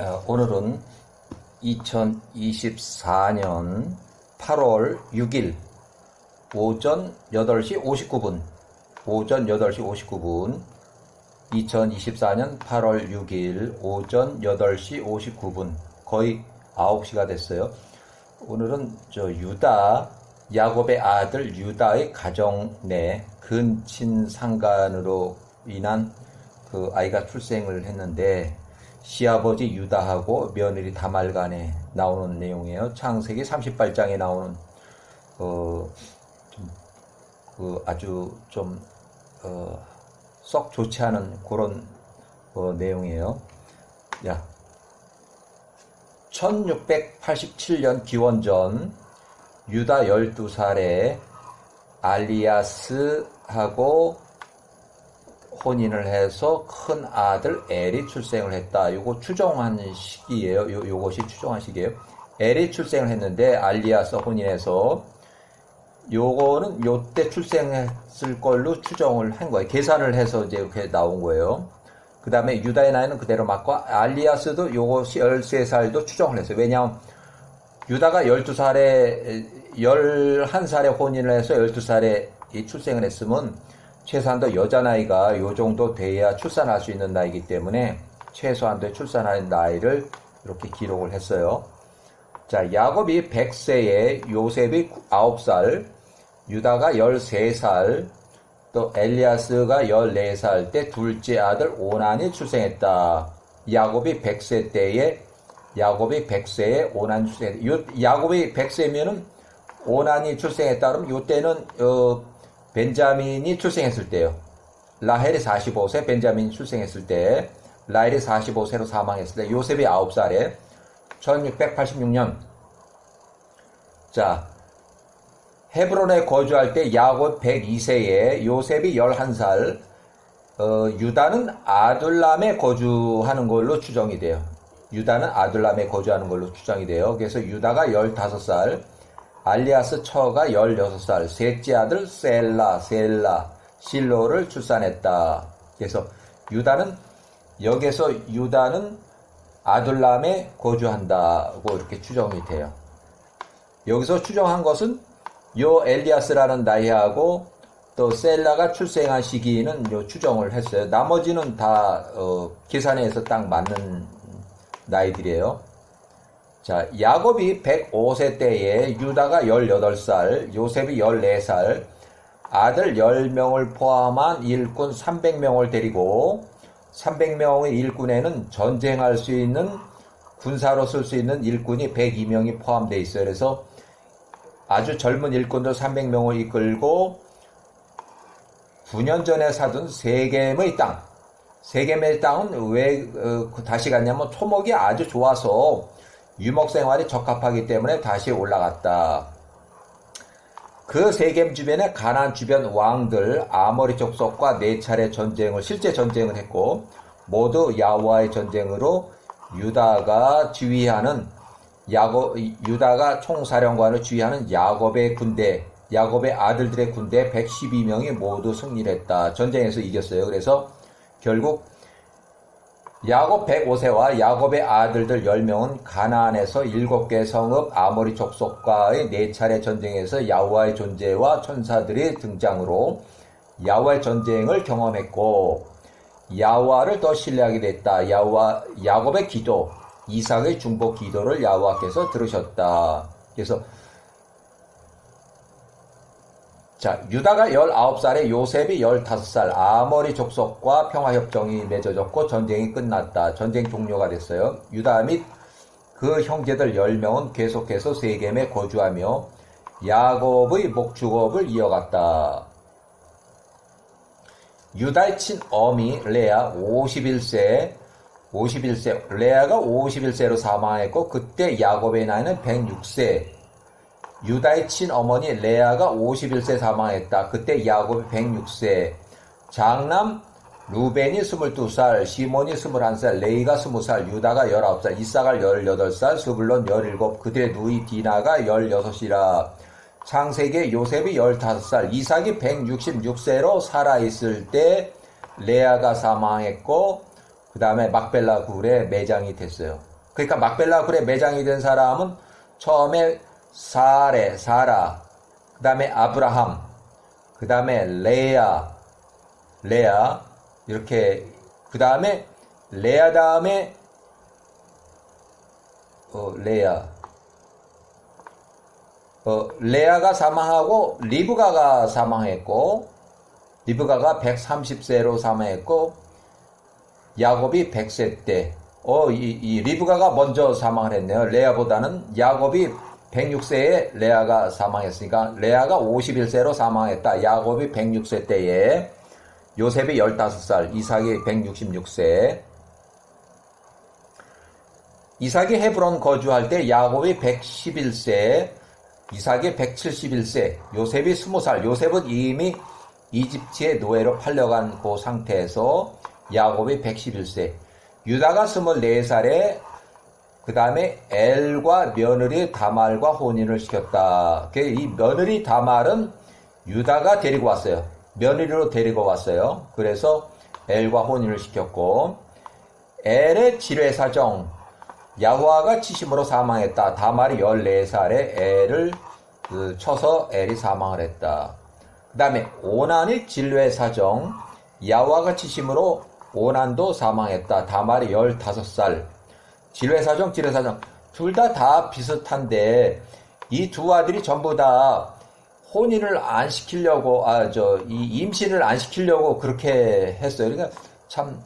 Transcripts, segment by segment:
어, 오늘은 2024년 8월 6일 오전 8시 59분, 오전 8시 59분, 2024년 8월 6일 오전 8시 59분, 거의 9시가 됐어요. 오늘은 저 유다, 야곱의 아들 유다의 가정 내 근친 상간으로 인한 그 아이가 출생을 했는데 시아버지 유다하고 며느리 다말 간에 나오는 내용이에요. 창세기 38장에 나오는 어, 좀, 그 아주 좀, 어, 썩 좋지 않은 그런 어, 내용이에요. 야, 1687년 기원전 유다 12살에 알리아스하고 혼인을 해서 큰 아들 엘이 출생을 했다. 요거 추정한 시기예요. 요, 요것이 추정한 시기예요. 엘이 출생을 했는데 알리아스 혼인해서 요거는 요때 출생했을 걸로 추정을 한 거예요. 계산을 해서 이제 이렇게 나온 거예요. 그 다음에 유다의 나이는 그대로 맞고 알리아스도 요것이 13살도 추정을 했어요. 왜냐하면 유다가 12살에 11살에 혼인을 해서 12살에 출생을 했으면 최소한도 여자 나이가 요 정도 돼야 출산할 수 있는 나이기 때문에 최소한도 출산하는 나이를 이렇게 기록을 했어요. 자, 야곱이 100세에 요셉이 9살, 유다가 13살, 또 엘리아스가 14살 때 둘째 아들 오난이 출생했다. 야곱이 100세 때에 야곱이 100세에 오난이 출생했다. 야곱이 100세면은 오난이 출생했다 그러면 요때는 어 벤자민이 출생했을 때요. 라헬이 45세, 벤자민이 출생했을 때, 라헬이 45세로 사망했을 때, 요셉이 9살에 1686년. 자, 헤브론에 거주할 때 야곱 102세에 요셉이 11살, 어, 유다는 아둘람에 거주하는 걸로 추정이 돼요. 유다는 아둘람에 거주하는 걸로 추정이 돼요. 그래서 유다가 15살, 알리아스 처가 16살, 셋째 아들 셀라, 셀라, 실로를 출산했다. 그래서 유다는, 여기서 유다는 아둘람에 거주한다고 이렇게 추정이 돼요. 여기서 추정한 것은 요 엘리아스라는 나이하고 또 셀라가 출생한 시기는 요 추정을 했어요. 나머지는 다 어, 계산해서 딱 맞는 나이들이에요. 자, 야곱이 105세 때에 유다가 18살, 요셉이 14살, 아들 10명을 포함한 일꾼 300명을 데리고 300명의 일꾼에는 전쟁할 수 있는 군사로 쓸 수 있는 일꾼이 102명이 포함되어 있어요. 그래서 아주 젊은 일꾼들 300명을 이끌고 9년 전에 사둔 세겜의 땅, 세겜의 땅은 왜 어, 다시 갔냐면 토목이 아주 좋아서 유목 생활이 적합하기 때문에 다시 올라갔다. 그 세겜 주변에 가난 주변 왕들 아모리 족속과 네 차례 전쟁을 실제 전쟁을 했고 모두 야와의 전쟁으로 유다가 지휘하는 야곱 유다가 총사령관을 지휘하는 야곱의 군대 야곱의 아들들의 군대 112명이 모두 승리를 했다. 전쟁에서 이겼어요. 그래서 결국 야곱 105세와 야곱의 아들들 10명은 가나안에서 7개 성읍 아모리 족속과의 4차례 전쟁에서 야후와의 존재와 천사들의 등장으로 야후와의 전쟁을 경험했고 야후와를 더 신뢰하게 됐다. 야후와 야곱의 기도, 이삭의 중복 기도를 야후와께서 들으셨다. 그래서 자, 유다가 19살에 요셉이 15살 아머리 족속과 평화협정이 맺어졌고 전쟁이 끝났다. 전쟁 종료가 됐어요. 유다 및 그 형제들 10명은 계속해서 세겜에 거주하며 야곱의 목축업을 이어갔다. 유다의 친어미 레아 51세 51세 레아가 51세로 사망했고 그때 야곱의 나이는 106세 유다의 친어머니 레아가 51세 사망했다. 그때 야곱이 106세. 장남 루벤이 22살, 시몬이 21살, 레이가 20살, 유다가 19살, 이사가 18살, 스불론 17, 그들의 누이 디나가 16이라. 창세기 요셉이 15살, 이삭이 166세로 살아있을 때 레아가 사망했고, 그 다음에 막벨라 굴에 매장이 됐어요. 그러니까 막벨라 굴에 매장이 된 사람은 처음에 사레, 사라, 그 다음에 아브라함, 그 다음에 레아, 레아, 이렇게, 그 다음에 레아 다음에, 어, 레아, 어, 레아가 사망하고 리브가가 사망했고, 리브가가 130세로 사망했고, 야곱이 100세 때, 어, 이, 이 리브가가 먼저 사망을 했네요. 레아보다는 야곱이 106세에 레아가 사망했으니까 레아가 51세로 사망했다. 야곱이 106세 때에 요셉이 15살, 이삭이 166세. 이삭이 헤브론 거주할 때 야곱이 111세, 이삭이 171세, 요셉이 20살. 요셉은 이미 이집트의 노예로 팔려간 그 상태에서 야곱이 111세, 유다가 24살에 그 다음에 엘과 며느리 다말과 혼인을 시켰다. 그이 며느리 다말은 유다가 데리고 왔어요. 며느리로 데리고 왔어요. 그래서 엘과 혼인을 시켰고 엘의 지뢰사정 야호아가 치심으로 사망했다. 다말이 14살에 엘을 그 쳐서 엘이 사망을 했다. 그 다음에 오난의 진뢰 사정 야호아가 치심으로 오난도 사망했다. 다말이 15살 진뢰 사정 진뢰 사정 둘다다 비슷한데 이 두 아들이 전부 다 혼인을 안 시키려고 아 저 이 임신을 안 시키려고 그렇게 했어요. 그러니까 참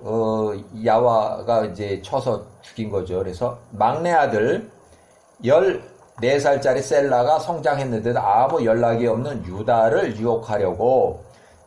어, 야와가 이제 쳐서 죽인 거죠. 그래서 막내 아들 14살짜리 셀라가 성장했는데도 아무 연락이 없는 유다를 유혹하려고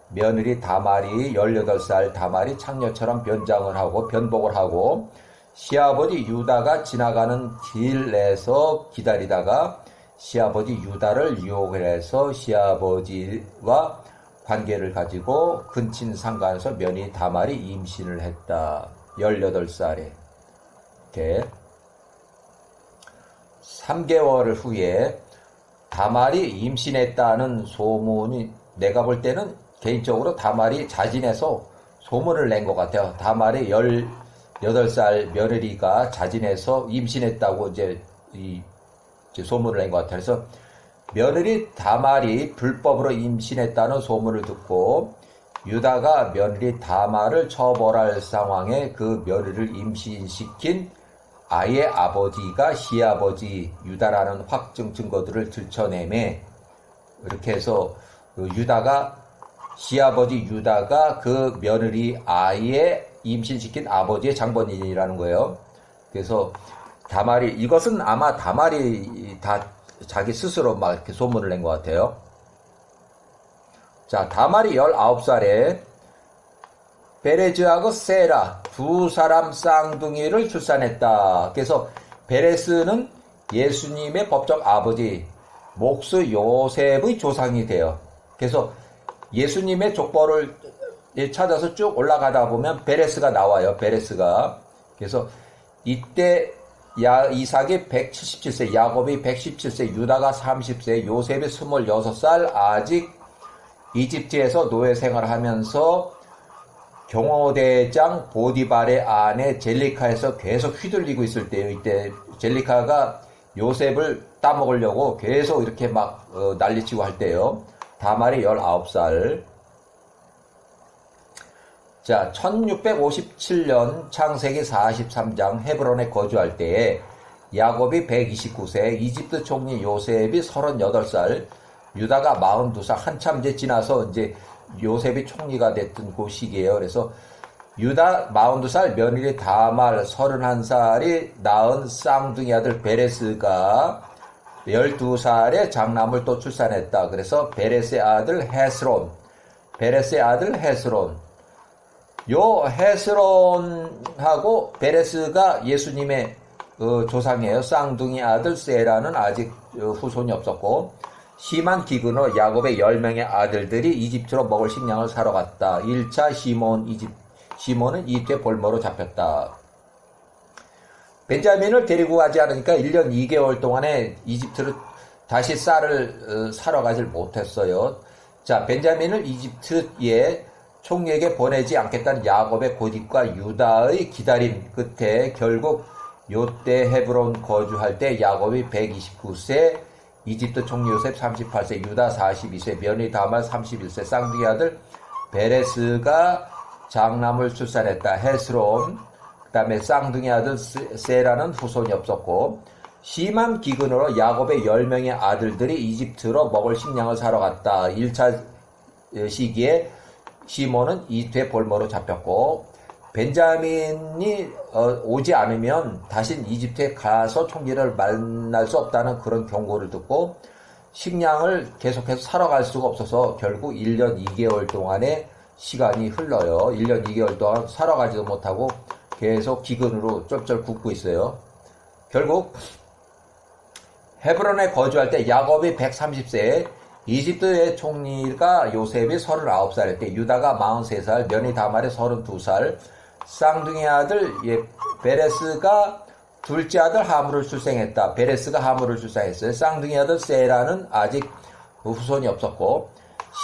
며느리 다말이 18살 다말이 창녀처럼 변장을 하고 변복을 하고 시아버지 유다가 지나가는 길에서 기다리다가 시아버지 유다를 유혹을 해서 시아버지와 관계를 가지고 근친 상간에서 며느리 다말이 임신을 했다. 18살에. 이렇게 3개월 후에 다말이 임신했다는 소문이 내가 볼 때는 개인적으로 다말이 자진해서 소문을 낸 것 같아요. 다말이 18살 며느리가 자진해서 임신했다고 이제 이 이제 소문을 낸 것 같아요. 그래서 며느리 다말이 불법으로 임신했다는 소문을 듣고 유다가 며느리 다말을 처벌할 상황에 그 며느리를 임신시킨 아이의 아버지가 시아버지 유다라는 확증 증거들을 들춰내매 이렇게 해서 그 유다가 시아버지 유다가 그 며느리 아이의 임신시킨 아버지의 장본인이라는 거예요. 그래서 다말이 이것은 아마 다말이 다 자기 스스로 막 이렇게 소문을 낸 것 같아요. 자, 다말이 19살에 베레즈하고 세라 두 사람 쌍둥이를 출산했다. 그래서 베레스는 예수님의 법적 아버지 목수 요셉의 조상이 돼요. 그래서 예수님의 족보를 찾아서 쭉 올라가다 보면 베레스가 나와요. 베레스가. 그래서 이때 야, 이삭이 177세, 야곱이 117세, 유다가 30세, 요셉이 26살, 아직 이집트에서 노예 생활을 하면서 경호대장 보디발의 아내 젤리카에서 계속 휘둘리고 있을 때요. 이때 젤리카가 요셉을 따먹으려고 계속 이렇게 막 어, 난리치고 할 때요. 다말이 19살. 자, 1657년 창세기 43장 헤브론에 거주할 때에 야곱이 129세, 이집트 총리 요셉이 38살, 유다가 42살, 한참 이제 지나서 이제 요셉이 총리가 됐던 그 시기예요. 그래서 유다 42살 며느리 다말 31살이 낳은 쌍둥이 아들 베레스가 12살에 장남을 또 출산했다. 그래서 베레스의 아들 헤스론, 베레스의 아들 헤스론, 요 헤스론하고 베레스가 예수님의 어, 조상이에요. 쌍둥이 아들 세라는 아직 어, 후손이 없었고 심한 기근으로 야곱의 10명의 아들들이 이집트로 먹을 식량을 사러 갔다. 1차 시몬 이집 시몬은 이집트의 볼모로 잡혔다. 벤자민을 데리고 가지 않으니까 1년 2개월 동안에 이집트로 다시 쌀을 어, 사러 가질 못했어요. 자, 벤자민을 이집트에 총리에게 보내지 않겠다는 야곱의 고집과 유다의 기다림 끝에 결국 요때 헤브론 거주할 때 야곱이 129세, 이집트 총리 요셉 38세, 유다 42세, 며느리 다말 31세, 쌍둥이 아들 베레스가 장남을 출산했다. 헤스론, 그 다음에 쌍둥이 아들 세- 세라는 후손이 없었고, 심한 기근으로 야곱의 10명의 아들들이 이집트로 먹을 식량을 사러 갔다. 1차 시기에 시몬은 이돼 볼모로 잡혔고, 벤자민이 어, 오지 않으면 다신 이집트에 가서 총리를 만날 수 없다는 그런 경고를 듣고 식량을 계속해서 사러 갈 수가 없어서 결국 1년 2개월 동안의 시간이 흘러요. 1년 2개월 동안 사러 가지도 못하고 계속 기근으로 쩔쩔 굽고 있어요. 결국 헤브론에 거주할 때 야곱이 130세에 이집트의 총리가 요셉이 39살일 때 유다가 43살, 며느리 다말이 32살, 쌍둥이 아들 예, 베레스가 둘째 아들 하물을 출생했다. 베레스가 하물을 출생했어요. 쌍둥이 아들 세라는 아직 후손이 없었고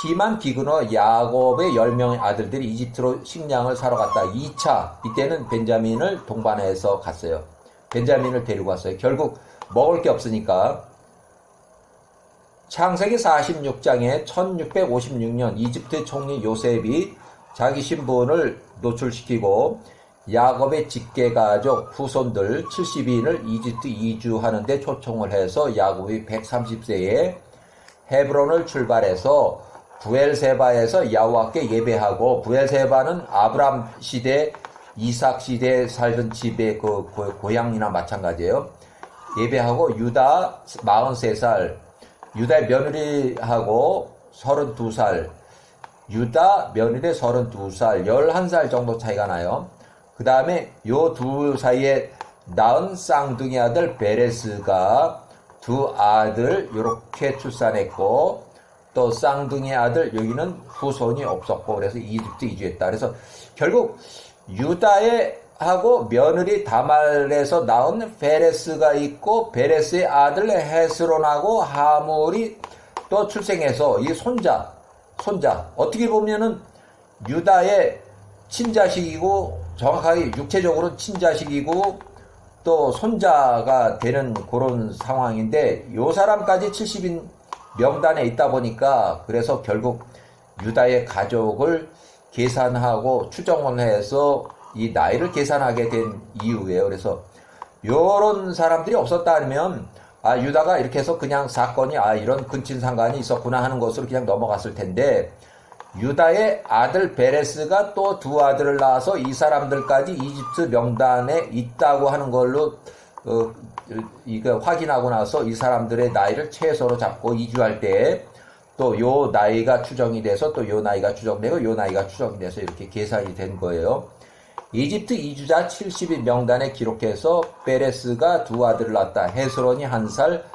심한 기근으로 야곱의 10명의 아들들이 이집트로 식량을 사러 갔다. 2차 이때는 벤자민을 동반해서 갔어요. 벤자민을 데리고 갔어요. 결국 먹을 게 없으니까 창세기 46장에 1656년 이집트 총리 요셉이 자기 신분을 노출시키고 야곱의 직계가족 후손들 70인을 이집트 이주하는데 초청을 해서 야곱이 130세에 헤브론을 출발해서 부엘세바에서 야후와께 예배하고 부엘세바는 아브람 시대 이삭 시대에 살던 집의 그 고- 고향이나 마찬가지예요. 예배하고 유다 43살 유다의 며느리하고 32살 유다 며느리 32살 11살 정도 차이가 나요. 그 다음에 요 두 사이에 낳은 쌍둥이 아들 베레스가 두 아들 이렇게 출산했고 또 쌍둥이 아들 여기는 후손이 없었고 그래서 이집트 이주했다. 그래서 결국 유다의 하고 며느리 다말에서 낳은 베레스가 있고 베레스의 아들 헤스론하고 하몰이 또 출생해서 이 손자 손자 어떻게 보면은 유다의 친자식이고 정확하게 육체적으로 친자식이고 또 손자가 되는 그런 상황인데 요 사람까지 70인 명단에 있다 보니까 그래서 결국 유다의 가족을 계산하고 추정을 해서 이 나이를 계산하게 된 이유예요. 그래서 요런 사람들이 없었다면 아 유다가 이렇게 해서 그냥 사건이 아 이런 근친 상관이 있었구나 하는 것으로 그냥 넘어갔을 텐데 유다의 아들 베레스가 또 두 아들을 낳아서 이 사람들까지 이집트 명단에 있다고 하는 걸로 어, 이거 확인하고 나서 이 사람들의 나이를 최소로 잡고 이주할 때 또 요 나이가 추정이 돼서 또 요 나이가 추정되고 요 나이가 추정이 돼서 이렇게 계산이 된 거예요. 이집트 이주자 70인 명단에 기록해서 베레스가 두 아들을 낳았다. 헤스론이 한 살,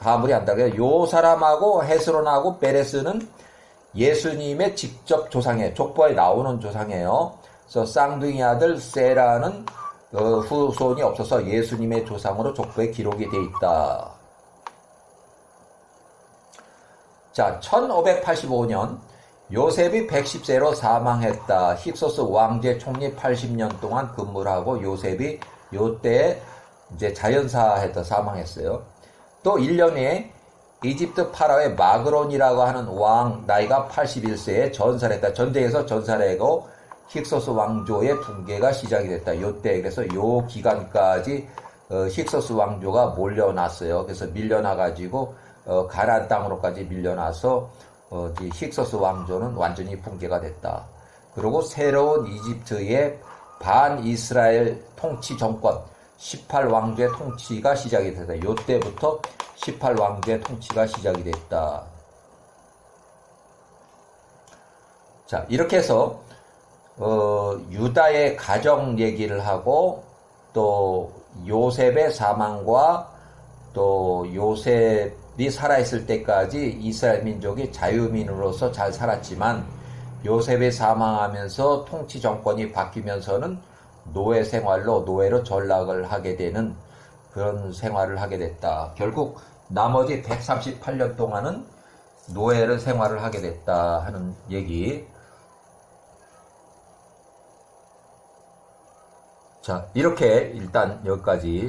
하물이 한 달. 요 사람하고 헤스론하고 베레스는 예수님의 직접 조상이에요. 족보에 나오는 조상이에요. 그래서 쌍둥이 아들 세라는 어, 후손이 없어서 예수님의 조상으로 족보에 기록이 돼 있다. 자, 1585년 요셉이 110세로 사망했다. 힙소스 왕제 총리 80년 동안 근무를 하고 요셉이 요때 이제 자연사해서 사망했어요. 또 1년에 이집트 파라오의 마그론이라고 하는 왕 나이가 81세에 전살했다. 전쟁에서 전살하고 힉소스 왕조의 붕괴가 시작이 됐다. 요때 그래서 요 기간까지 어, 힉소스 왕조가 몰려났어요. 그래서 밀려나 가지고 어, 가나안 땅으로까지 밀려나서 어, 힉소스 왕조는 완전히 붕괴가 됐다. 그리고 새로운 이집트의 반 이스라엘 통치 정권 18왕조의 통치가 시작이 됐다. 요때부터 18왕조의 통치가 시작이 됐다. 자, 이렇게 해서 어, 유다의 가정 얘기를 하고 또 요셉의 사망과 또 요셉이 살아있을 때까지 이스라엘 민족이 자유민으로서 잘 살았지만 요셉이 사망하면서 통치 정권이 바뀌면서는 노예 생활로 노예로 전락을 하게 되는 그런 생활을 하게 됐다. 결국 나머지 138년 동안은 노예를 생활을 하게 됐다 하는 얘기. 자, 이렇게 일단 여기까지